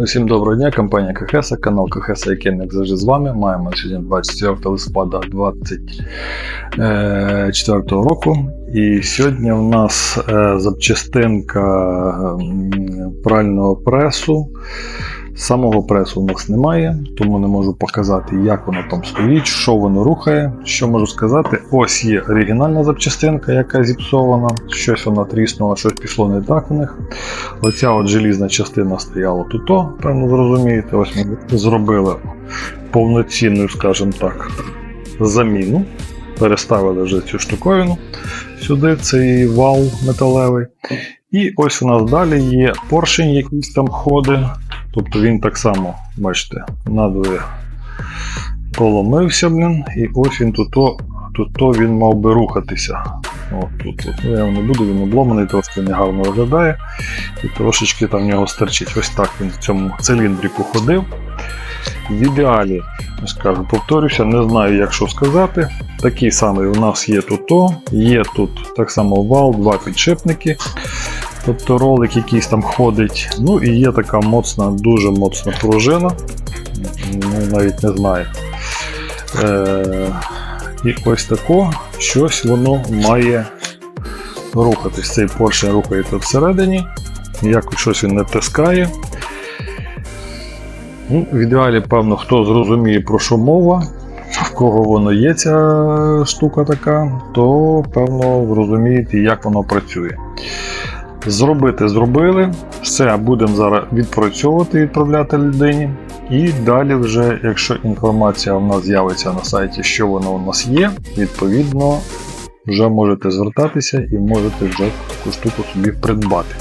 Усім доброго дня, компанія КХС, канал КХС, який як завжди з вами. Маємо сьогодні 24 листопада 2024 року. І сьогодні в нас е, запчастинка прального пресу. Самого пресу у нас немає, тому не можу показати, як воно там стоїть, що воно рухає. Що можу сказати? Ось є оригінальна запчастинка, яка зіпсована, щось вона тріснула, щось пішло не так в них. Оця от желізна частина стояла тут, певно зрозумієте. Ось ми зробили повноцінну, скажімо так, заміну. Переставили вже цю штуковину сюди, цей вал металевий. І ось у нас далі є поршень, якийсь там ходить. Тобто він так само, бачите, надвоє поломився, блін, і ось він тут, тут він мав би рухатися. От тут, от. Ну, я його не буду, він обломаний, трошки негарно виглядає. І трошечки там в нього стерчить. Ось так він в цьому циліндріку ходив. В ідеалі, скажу, повторюся, не знаю, як що сказати. Такий самий у нас є тут, -то, є тут так само вал, два підшипники. Тобто ролик якийсь там ходить. Ну і є така моцна, дуже моцна пружина. Ну, навіть не знаю. Е, І ось тако щось воно має рухатись. Цей поршень рухається всередині, якось щось він не тискає. Ну, В ідеалі, певно, хто зрозуміє, про що мова, в кого воно є ця штука така, то певно зрозумієте, як воно працює. Зробити зробили, все будемо зараз відпрацьовувати, відправляти людині. І далі, вже, якщо інформація в нас з'явиться на сайті, що воно у нас є, відповідно вже можете звертатися і можете вже таку штуку собі придбати.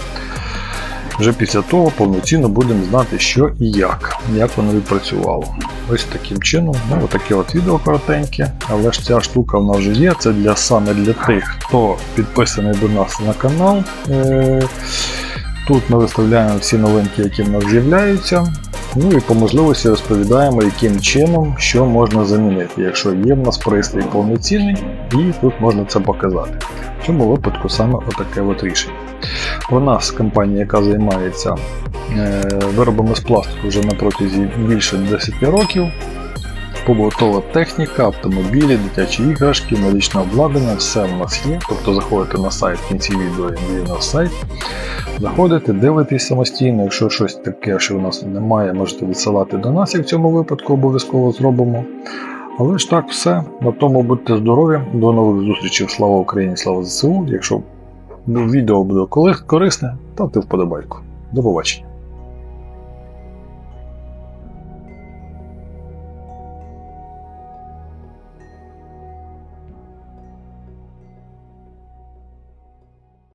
Вже після того повноцінно будемо знати, що і як, як воно відпрацювало. Ось таким чином, ну отаке от відео коротеньке, але ж ця штука в нас вже є. Це для саме для тих, хто підписаний до нас на канал. Е, Тут ми виставляємо всі новинки, які в нас з'являються. Ну і по можливості розповідаємо, яким чином що можна замінити, якщо є в нас пристрій повноцінний, і тут можна це показати. В цьому випадку саме отаке от рішення. У нас компанія, яка займається е, виробами з пластику вже на протязі більше 10 років. Побутова техніка, автомобілі, дитячі іграшки, медичне обладнання, все в нас є. Тобто заходите на сайт кінці відео є наш сайт. Заходите, дивитесь самостійно, якщо щось таке, що у нас немає, можете відсилати до нас, і в цьому випадку обов'язково зробимо. Але ж так, все. На тому будьте здорові. До нових зустрічей. Слава Україні, слава ЗСУ. Якщо відео буде корисне, ставте вподобайку. До побачення.